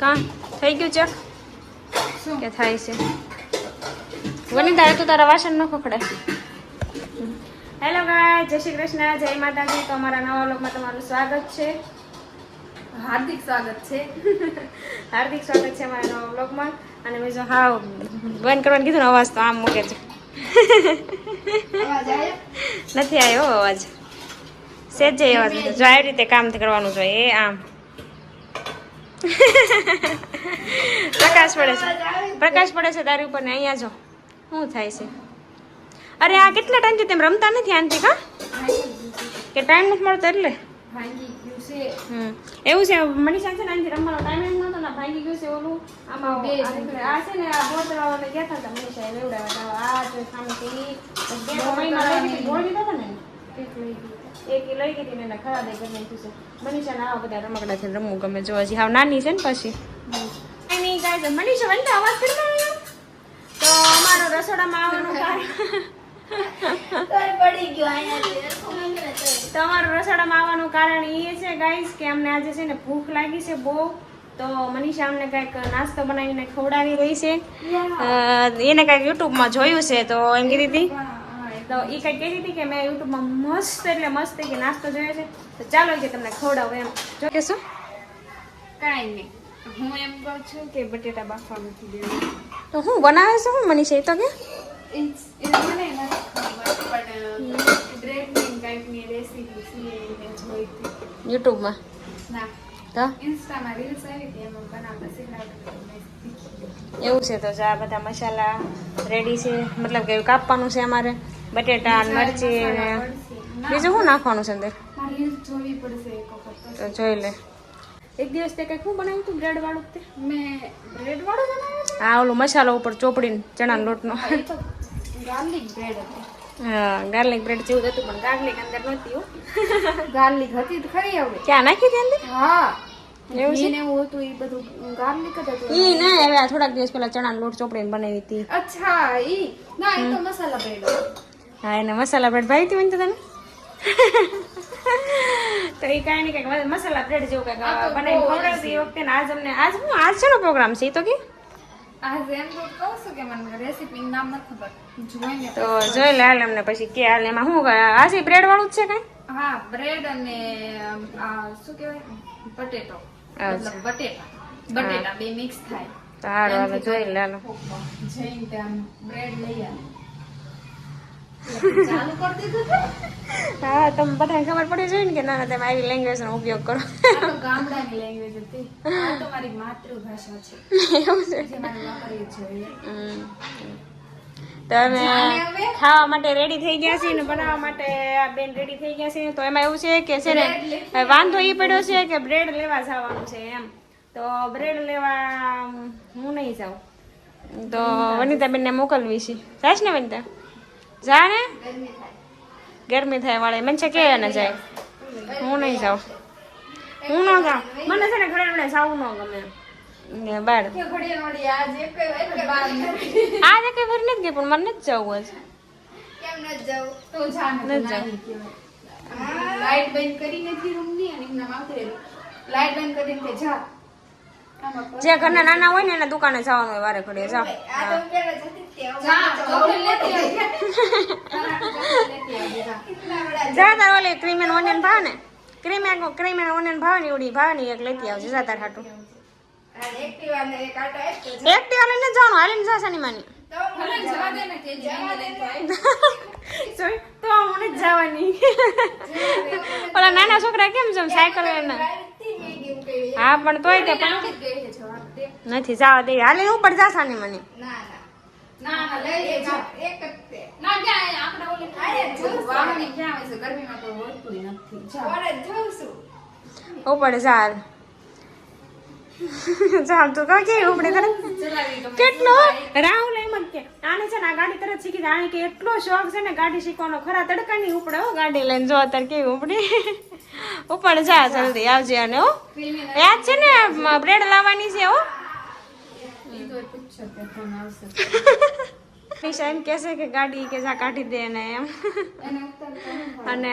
કા થઈ ગયું ચેક કે થાય છે? વનિતા તું તારા વાસણ ન ખખડે. હેલો ગાય જય શ્રી કૃષ્ણ. જય માતાજી. તો અમારા નવા લોકમાં તમારું સ્વાગત છે. હાર્દિક સ્વાગત છે. હાર્દિક સ્વાગત છે અમારા નવા બ્લોગમાં અને મેં જો હા બંધ કરવાનું કીધું ને અવાજ તો આમ મૂકે છે. નથી આવ્યો હો અવાજ. સેજ જઈ અવાજ જો આવી રીતે કામ કરવાનું જોઈએ એ આમ. પ્રકાશ પડે છે. પ્રકાશ પડે છે તારી ઉપર ને અહીંયા જો. શું થાય છે? અરે આ કેટલા ટાઈમથી તેમ રમતા નથી આનથી કા કે ટાઈમ નથી મળતો એટલે. એવું છે મનીષા છે ને આનાથી રમવાનો ટાઈમ એમ નતો ને ભાંગી ગયું છે ઓલું. આમાં આ છે ને આ બોતરાવાળાને ગયા હતા ને મનીષા એ આ જો સામેથી બે મહિના બોલ દીધા હતા ને? એક લઈ ગઈ હતી ને એને ખરાબ કરી નાખ્યું છે મનીષાને આવા બધા રમકડા છે રમવું ગમે જો હજી હાવ નાની છે ને પછી. કઈ નહીં મનીષા અવાજ તો અમારો રસોડામાં આવવાનું કારણ પડી ગયો અહીંયા તો અમારું રસોડામાં આવવાનું કારણ એ છે ગાઈસ કે અમને આજે છે ને ભૂખ લાગી છે બહુ. તો મનીષા અમને કંઈક નાસ્તો બનાવીને ખવડાવી રહી છે. એને એને કંઈક યુટ્યુબમાં જોયું છે તો એમ કીધી હતી. તો એ કંઈ કહેતી હતી કે મેં યુટ્યુબમાં મસ્ત એટલે મસ્ત કે નાસ્તો જોયો છે. તો ચાલો કે તમને ખવડાવું એમ. જો કે શું? કાંઈ નહીં. હું એમ કહું છું કે બટેટા બાફવા નથી દેવું. તો હું બનાવે છે હું મનીષ એ તો કે? યુટ્યુબમાં? એવું છે તો જો આ બધા મસાલા રેડી છે મતલબ કે કાપવાનું છે અમારે. બટેટા મરચી ને બીજું શું નાખવાનું છે અંદર? તો. જોઈ લે. એક દિવસ તે કંઈક શું બનાવ્યું હતું બ્રેડ વાળું તે? મેં બ્રેડ વાળું બનાવ્યું હા ઓલું મસાલો ઉપર ચોપડીને ચણાનો લોટનો. ગાર્લિક બ્રેડ હા ગાર્લિક બ્રેડ જેવું હતું પણ ગાર્લિક અંદર નહોતી હો. ગાર્લિક હતી તો ખરી હવે. ક્યાં નાખી હતી અંદર? હા. એવું છે? એવું હતું એ બધું ગાર્લિક જ હતું. ઈ ના હવે થોડાક દિવસ પહેલા ચણાનો લોટ ચોપડીને બનાવી હતી. અચ્છા ઈ. ના એ તો મસાલા બ્રેડ હા એને મસાલા બ્રેડ ભાઈ હતી મને તો તને? તો એ કાંઈ નહીં કંઈક મસાલા બ્રેડ જેવું કંઈક બનાવીને ખવડાવતી એ વખતે. ને આજ અમને આજ હું આજ શેનો પ્રોગ્રામ છે એ તો કે? તો જોઈ લે હાલ અમને પછી કે હાલ એમાં શું આજે બ્રેડ વાળું જ છે કાંઈ? હા બ્રેડ અને શું કહેવાય? બટેટો. બટેટા બટેટા બે મિક્સ થાય. તો હાલો હાલો જોઈ લે હાલો. જઈને ત્યાં બ્રેડ લઈ આવે ચાલુ કરી દીધું છે હા તમે બધાને ખબર પડી જોઈએ ને કે ના તમે આવી લેંગ્વેજનો ઉપયોગ કરો. ગામડાની લેંગ્વેજ હતી. આ તો મારી માતૃભાષા છે. એવું છે? જે મારે વાપરવી જોઈએ. હમ. તો અમે જાણે હવે? ખાવા માટે રેડી થઈ ગયા છીએ ને બનાવવા માટે આ બેન રેડી થઈ ગયા છે. તો એમાં એવું છે કે છે ને વાંધો એ પડ્યો છે કે બ્રેડ લેવા જવાનું છે એમ. તો બ્રેડ લેવા હું નહીં જાઉં. તો વનિતાબેનને મોકલવી છે. જાશ ને વનિતા? જા ને ગરમી થાય વાળે. મને છે કે ને જાય. હું નહીં જાઉં. હું ન જાઉં. મને છે ને ઘરે ઘરે જાવું ન ગમે. ને બાર. આજ કઈ નથી ગઈ પણ મને નથી જવું જ કેમ જાવ? તો. લાઈટ બંધ કરી નથી રૂમ અને એમના માથે લાઈટ બંધ કરીને કે જા. જે ઘરના નાના હોય ને એના દુકાને જવાનું હોય વારે ઘડીએ જાઓ. જા જા. જા તાર ઓલી ક્રીમ એન્ડ ઓનિયન ભાવ ને? Cream and cream and onion ભાવની ઉડી ભાવની એક લેતી આવજે જા તાર હાટું. એક્ટિવા જ હાલીને જા માની ભલે જવા દે ને કે જે લઈને લઈને તો મને જ જવાની. ઓલા નાના છોકરા કેમ છે સાયકલ હા પણ તોય તે જ. નથી જવા. દે. હાલીને ઉપર જા સાની માની ના ના. લઈ લે જા. ના ક્યાં અહીંયા આપણે ઓલી ખાઈએ વાહની ક્યાં હોય છે? ગરમીમાં તો હોતું નથી. જા. ઉપર જા હાલ જા તું કહો કે ઉપડે કરે કેટલો? રાહુલ એમ જ કે આને છે ને આ ગાડી તરત શીખી આને કે એટલો શોખ છે ને ગાડી શીખવાનો. ખરા તડકાની ઉપડે હો ગાડી લઈને જો અત્યારે કેવી ઉપડી ઉપડ જા જલ્દી આવજે અને હો. યાદ છે ને બ્રેડ લાવવાની છે હો. નિશા એમ કહેશે કે ગાડી કે જા કાઢી દે ને એમ. અને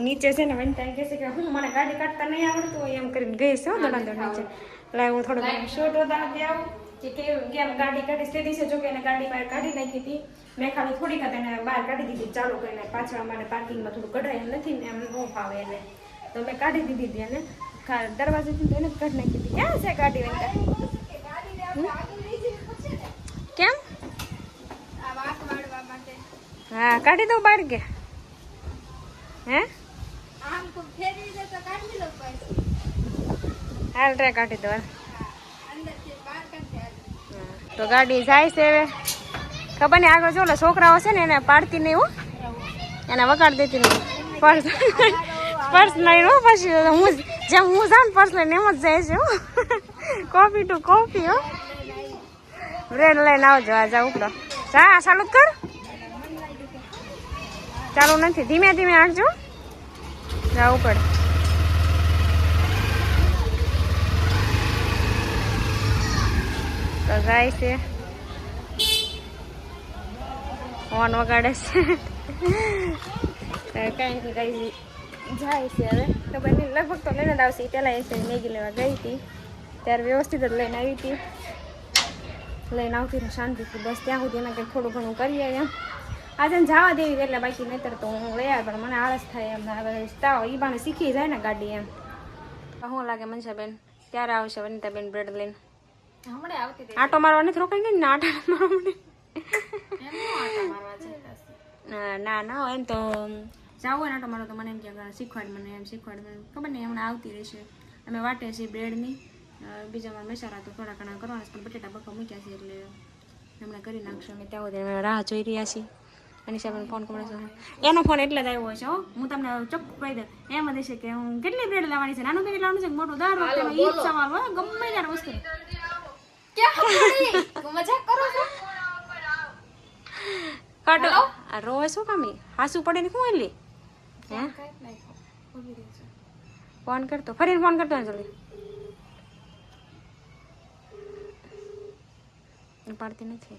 નીચે છે ને વનિતા કહેશે કે હું મને ગાડી કાઢતા નહીં આવડતું એમ કરીને ગઈ છે હો દોડા દોડ નીચે. એટલે હું થોડું શોર્ટ ઉતારતી આવું કે કેમ ગાડી કાઢી સ્થિતિ છે જોકે એને ગાડી બહાર કાઢી નાખી હતી. મેં ખાલી થોડીક જ એને બહાર કાઢી દીધી. ચાલુ કરીને પાછળ અમારે પાર્કિંગમાં થોડું કઢાય એમ નથી ને એમ ન ફાવે એને. તો મેં કાઢી દીધી હતી એને. ખા- દરવાજેથી એને કાઢી નાખી હતી ક્યાં છે ગાડી વંતા કેમ આ વાંક વાળવા માટે હા કાઢી દઉં બહાર કે હે હાલ ટ્રે કાઢી દો. તો ગાડી જાય છે હવે. ખબર નહીં આગળ જો છોકરાઓ છે ને એને પાડતી નહીં હો. એને વગાડ દેતી નહીં. પર્સ પર્સ લઈને હો પછી. હું જેમ હું જાઉં પર્સ લઈને એમ જ જાય છે હો. કોફી ટુ કોફી હો. બ્રેડ લઈને આવજો આ જાઉં ઉપડો. જા ચાલુ કર. ચાલુ નથી, ધીમે ધીમે હાંકજો. જવું પડે. તો જાય છે. ફોન વગાડે છે. કઈ નહીં, કઈ જાય છે હવે. તો બંને તો લઈને આવશે. પહેલાં એસે મેગી લેવા ગઈ હતી. ત્યારે વ્યવસ્થિત જ લઈને આવી હતી. લઈને આવતી શાંતિથી બસ ત્યાં સુધી એના કંઈક થોડું ઘણું કરીએ એમ. આજે જવા દેવી એટલે બાકી નહીતર તો હું લઈ આવે પણ મને આળસ થાય એમ તાવ ઈ બાને શીખી જાય ને ગાડી એમ. શું લાગે મનસાબેન ત્યારે આવશે વનિતાબેન બ્રેડ લઈને. હમણાં આવતી. આટો મારવા નથી રોકાઈ ગઈ ને? આટા મારવા એમ નો આટા મારવા ના ના ના હોય ને તો જાવ હોય આટો મારો તો મને એમ કે શીખવાડ મને એમ શીખવાડ મને. ખબર નહીં હમણાં આવતી રહેશે. અમે વાટે છીએ બ્રેડની. બીજા મારા મસાલા તો થોડા ઘણા કરવાના પણ બટેટા બકા મૂક્યા છે એટલે હમણાં કરી નાખશું. અમે ત્યાં સુધી રાહ જોઈ રહ્યા છીએ. સાહેબ ફોન કરો છો. એનો ફોન એટલે જ આવ્યો છે હો. હું તમને ચોખ્ખું કહી દઉં. એમ છે કે હું કેટલી બ્રેડ લાવવાની છે? નાનું બ્રેડ લાવવાનું છે મોટું? દાળ રોટલી ઈ સવાલ હોય ગમે ત્યારે વસ્તુ. મજાક કરો છો? કાટો આ રોવે શું કામ? હાસુ પડે ને શું એટલે હે. ફોન કરતો. ફરીને ફોન કરતો ને જલ્દી. પાડતી નથી.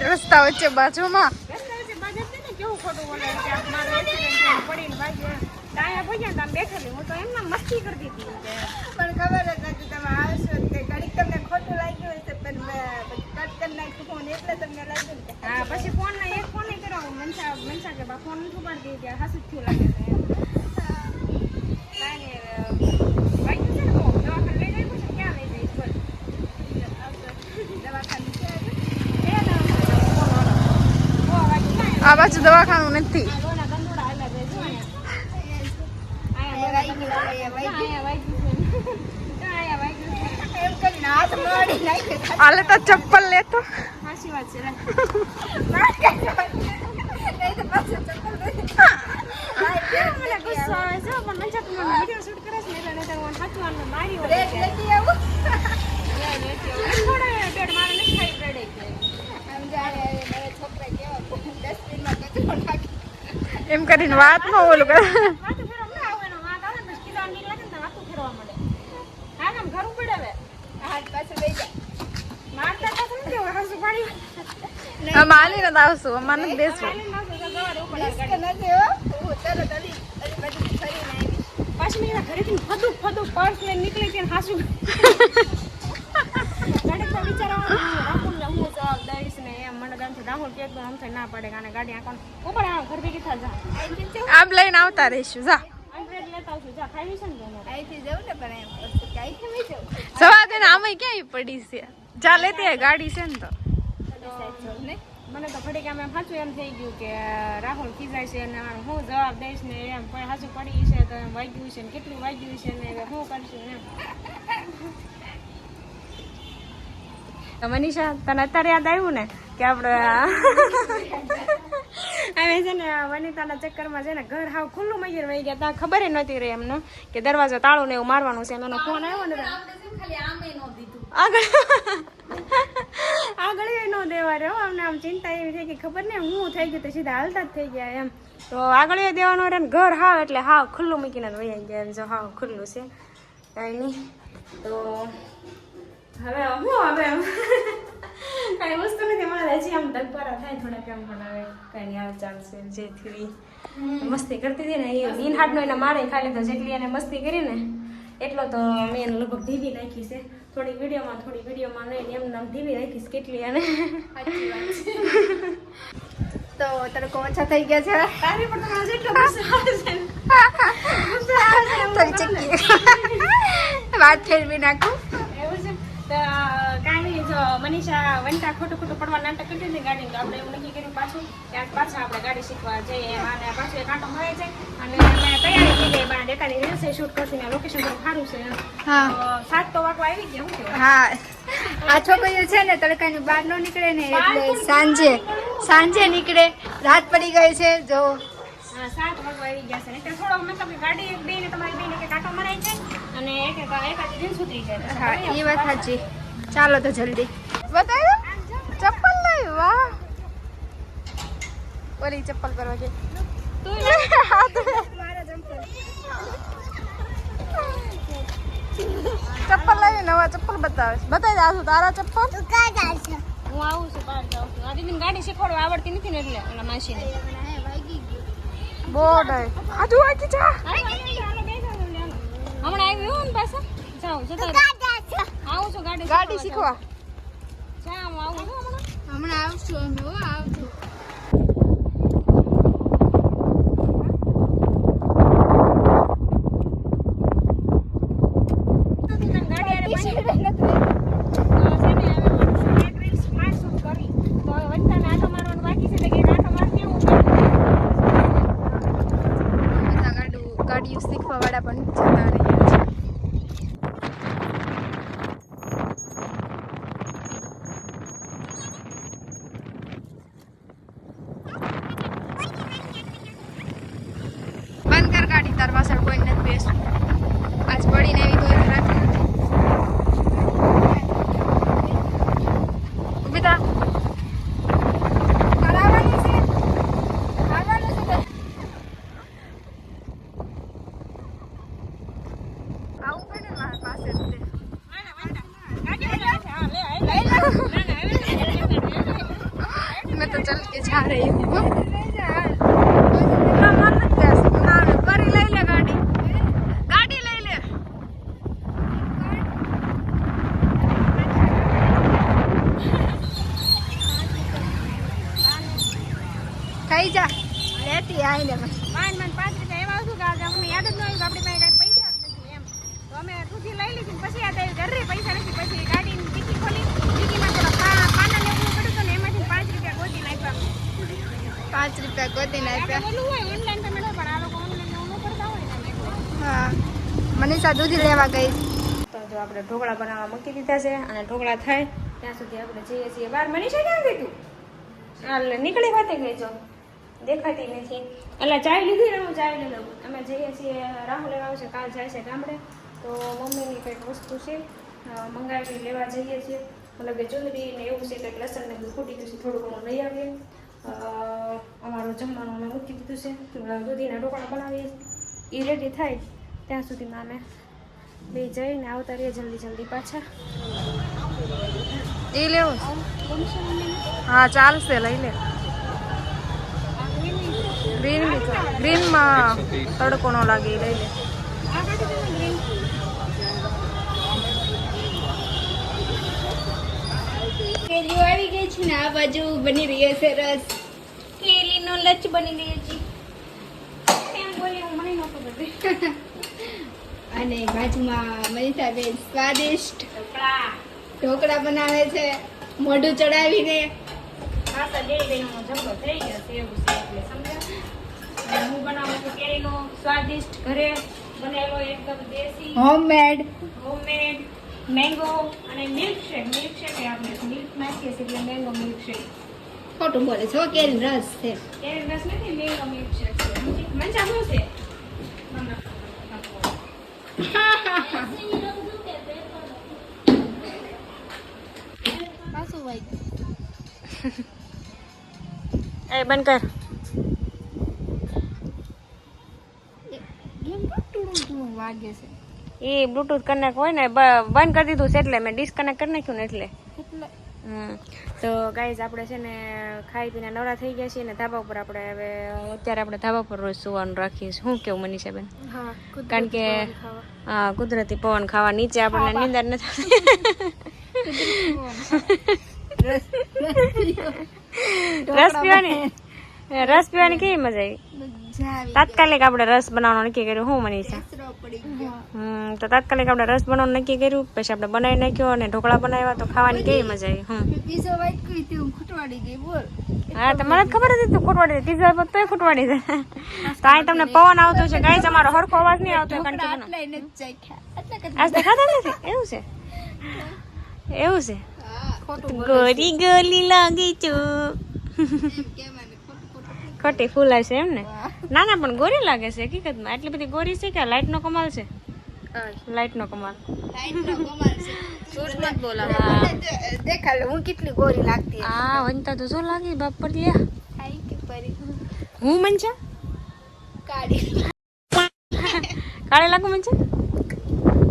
રસ્તા વચ્ચે બાજુમાં. ને ને પછી ફોન એટલે તમને લાગ્યું કે પછી ફોન એક ફોન કર્યો. મનસા મનસા કે ફોન ઉપાડી કે હાસુ થયું લાગે છે એમ. કાંઈ નહીં, હવે વાગ્યું છે ને બહુ. દવાખાને લઈ જાય પછી ક્યાં લઈ જઈશ બોલ દવાખાને છે આજે? એ દવાખાને ફોન વાળો. બહુ વાગ્યું ના, આ બાજુ દવાખાનું નથી આ ડોના ગંદોડા હાલ્યા છે, જો અહીંયા. અહીંયા અહીંયા ડોના વાગ્યું, ગંદોડા. અહીંયા વાગ્યું. જો અહીંયા વાગ્યું છે. એમ કરીને હાથ દવાખાનું નથી આલે તો ચપ્પલ. નહીં તો મારી એમ કરીને વાતમાં ઓલું કરે. આવે ને આવશું અમારે નથી બેસવું. પાછી મેં ઘરેથી ફદું ફદું પર્સ લઈને નીકળી હતી હાસુ. વિચારવાનું છે, રાહુલને હું જવાબ દઈશ ને એમ મને ગામથી રાહુલ કહે તો આમ થાય ના પડે કે ગાડી આંકવાનું. ઉપર આવો ઘર ભેગી થા જા. આમ લઈને આવતા રહીશું જા. સવારે આમાં ક્યાંય પડી છે? ચાલે તે ગાડી છે ને તો. મને તો ઘડીક આમ એમ સાચું એમ થઈ ગયું કે રાહુલ ખીજાય છે ને હું જવાબ દઈશ ને એમ પણ સાચું પડી છે તો એમ વાગ્યું છે ને કેટલું વાગ્યું છે ને હું શું કરશું એમ. મનીષા તને અત્યારે યાદ આવ્યું ને કે આપણે હવે છે ને વનિતાના ચક્કરમાં છે ને ઘર હાવ ખુલ્લું મૈયર વહી ગયા ત્યાં ખબર નહોતી રહી એમને કે દરવાજો તાળું ને એવું મારવાનું છે. એમનો ફોન આવ્યો ને ખાલી આમે દીધું? આગળ આગળ એ નો દેવા રહ્યો અમને આમ ચિંતા એવી થઈ કે ખબર ને હું થઈ ગયું તો સીધા હાલતા જ થઈ ગયા એમ. તો આગળ એ દેવાનો રહે ને ઘર હાવ એટલે હાવ ખુલ્લું મૂકીને વહી ગયા એમ. જો હાવ ખુલ્લું છે. કાંઈ નહીં તો હવે હું હવે કાંઈ વસ્તુ નથી મારે હજી આમ દગબારા થાય થોડાક એમ પણ હવે કઈ નહીં આવે ચાલશે જે મસ્તી કરતી હતી ને એ ઈન હાટનો એને મારે ખાલી તો જેટલી એને મસ્તી કરી ને એટલો તો મેં એને લગભગ ઢીવી નાખી છે. થોડી વિડીયોમાં થોડી વિડીયોમાં નહીં એમ નામ ઢીવી નાખીશ કેટલી એને. તો તડકો ઓછા થઈ ગયા છે. તારી પણ તમારે જેટલો ગુસ્સો આવે છે વાત ફેરવી નાખું. તો કાંઈ નહીં જો મનીષા વંટા ખોટું ખોટું પડવા નાટક કરી હતી ગાડી તો આપણે એવું નક્કી કર્યું પાછું ત્યાં પાછા આપણે ગાડી શીખવા જઈએ. અને પાછું એક આંટો મળે છે અને અમે તૈયારી થઈ ગઈ બાર એકાદી રીલ્સે શૂટ કરશું ને લોકેશન થોડું સારું છે. હા. સાત તો વાગવા આવી ગયા હું હા. આ છોકરીઓ છે ને તડકાની બહાર ન નીકળે ને એટલે સાંજે સાંજે નીકળે. રાત પડી ગઈ છે જો હા સાત વાગવા આવી ગયા છે. ને એટલે થોડો મતલબ કે ગાડી એક બેને તમારી બેને કે કાંટો મરાય છે. અને એક એક એકાદી રીલ સુધરી જાય હા એ વાત સાચી. ચાલો તો જલ્દી. બતાવ્યો ચપ્પલ લઈ? વાહ. ઓલી ચપ્પલ પરવા કે ચપ્પલ લઈ નવા ચપ્પલ બતાવે બતાવી દા તારા ચપ્પલ? હું આવું છું બહાર જાઉં છું. આ દીદીને ગાડી શીખવાડવા આવડતી નથી ને એટલે ઓલા માસીને. બોર્ડ આજુ આખી જા. હમણાં આવ્યું ને પાછા? જાઓ જતા. આવું છું ગાડી ગાડી શીખવા જા હું આવું. છું હમણાં હમણાં આવશું હો આવશું ગાડી હારે પાછી- તો છે ને હવે મારું શું એક રીલ સ્માર્ટ શૂટ કરી તો હવે વંતાને આંટો મારવાનો બાકી છે તો કે આંટો મારતી આવું છું. બધા ગાડું ગાડીઓ શીખવા વાળા cara aí, viu? એટલે. હા. મનીષા દૂધી લેવા ગઈ. તો જો આપણે ઢોકળા બનાવવા મૂકી દીધા છે અને ઢોકળા થાય ત્યાં સુધી આપણે જઈએ છીએ. બહાર મનીષા ક્યાં ગઈ તું? હાલ નીકળી વાતે ગઈ છો દેખાતી નથી. એટલે ચાય લીધી ને હું ચાય લઈ લઉં. અમે જઈએ છીએ રાહુલ લેવા આવશે કાલ જાય છે ગામડે. તો મમ્મીની કંઈક વસ્તુ છે મંગાવી લેવા જઈએ છીએ. મતલબ કે ચુંદડી ને એવું છે કંઈક લસણ ને ફૂટી ગયું છે થોડું ઘણું લઈ આવીએ. અમારું જમવાનું અમે મૂકી દીધું છે. દૂધીના ઢોકળા બનાવીએ. એ રેડી થાય. ત્યાં સુધીમાં અમે બે જઈને આવતા રહીએ જલ્દી જલ્દી પાછા. એ લેવું. હા ચાલશે લઈ લે. ગ્રીન ગ્રીનમાં તડકો ન લાગે એ લઈ લે. કેરીઓ આવી ગઈ છે ને આ બાજુ બની રહ્યો છે રસ. કેરીનો લચ બની રહ્યો છે. અને બાજુમાં મનીષાબેન સ્વાદિષ્ટ ઢોકળા. ઢોકળા બનાવે છે. મોઢું ચડાવીને. સ્વાદિષ્ટ ઘરે બનેલો એકદમ દેશી. હોમમેડ હોમમેડ મેંગો અને મિલ્ક શેક મિલ્ક શેક આપણે મિલ્ક નાખીએ છીએ એટલે મેંગો મિલ્ક શેક ખોટું બોલે છે. હો, કેરીનો રસ છે. કેરી રસ નથી મેંગો મિલ્કશેક છે. મંચા શું છે? પાછું વાય. એ બંધ કર. કેમ ટુડું વાગે છે. એ બ્લુટૂથ કનેક્ટ હોય ને બંધ કરી દીધું છે એટલે મેં ડિસ્કનેક્ટ કરી નાખ્યું ને એટલે. તો ગાઈઝ આપણે છે ને ખાઈ પીને નવરા થઈ ગયા છીએ ને ધાબા ઉપર આપણે હવે અત્યારે આપણે ધાબા પર રોજ સુવાનું રાખીએ છીએ. શું કેવું મનીષાબેન? બેન કારણ કે હા કુદરતી પવન ખાવા નીચે આપણને નીંદર નથી રસ પીવાની. રસ પીવાની કેવી મજા આવી. તાત્કાલિક આપણે રસ બનાવવાનું નક્કી કર્યું. હું મનીષા? તો તાત્કાલિક આપણે રસ બનાવવાનું નક્કી કર્યું પછી આપણે બનાવી નાખ્યો અને ઢોકળા બનાવ્યા તો ખાવાની કેવી મજા આવી પીઝો વાઈટ કરી હતી હું ખૂટવાડી ગઈ બોલ. હા તો મને ખબર હતી તું ખૂટવાડી દે પીઝા પર તોય ખૂટવાડી દે તો અહીં તમને પવન આવતો છે ગાય તમારો હરખો અવાજ નહીં આવતો કારણ કે આટલા એને જ ચાખ્યા. એટલે કે આજ દેખાતા નથી? એવું છે? એવું છે? ગોરી ગોલી લાગી છું ખોટું ખોટી ફૂલાય છે એમ ને? ના ના પણ ગોરી લાગે છે હકીકતમાં. એટલી બધી ગોરી છે કે લાઈટ નો કમાલ છે? લાઈટ નો કમાલ. હું. કેટલી ગોરી લાગતી હા વંતા તો શું લાગી? બાપ પર લ્યા હું મન છે? કાઢી કાળી લાગુ મન છે?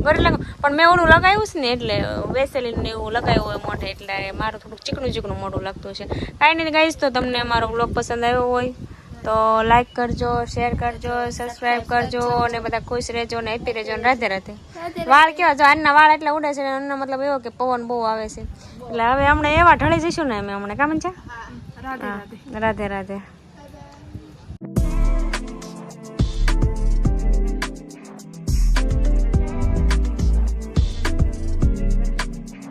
ગોરી લાગુ. પણ મેં ઓલું લગાવ્યું છે ને એટલે વેસેલીન ને એવું લગાવ્યું હોય મોઢે એટલે મારું થોડુંક ચીકણું ચીકણું મોઢું લાગતું છે કાંઈ નહીં ગાઈશ તો તમને મારો બ્લોગ પસંદ આવ્યો હોય તો લાઈક કરજો શેર કરજો સબસ્ક્રાઈબ કરજો અને બધા ખુશ રહેજો ને હેપી રહેજો ને રાધે રાધે. વાળ કેવા? જો આજના વાળ એટલા ઉડે છે એનો મતલબ એવો કે પવન બહુ આવે છે. એટલે હવે હમણાં એવા ઢળી જઈશું ને અમે હમણાં. કામ છે રાધે. રાધે રાધે.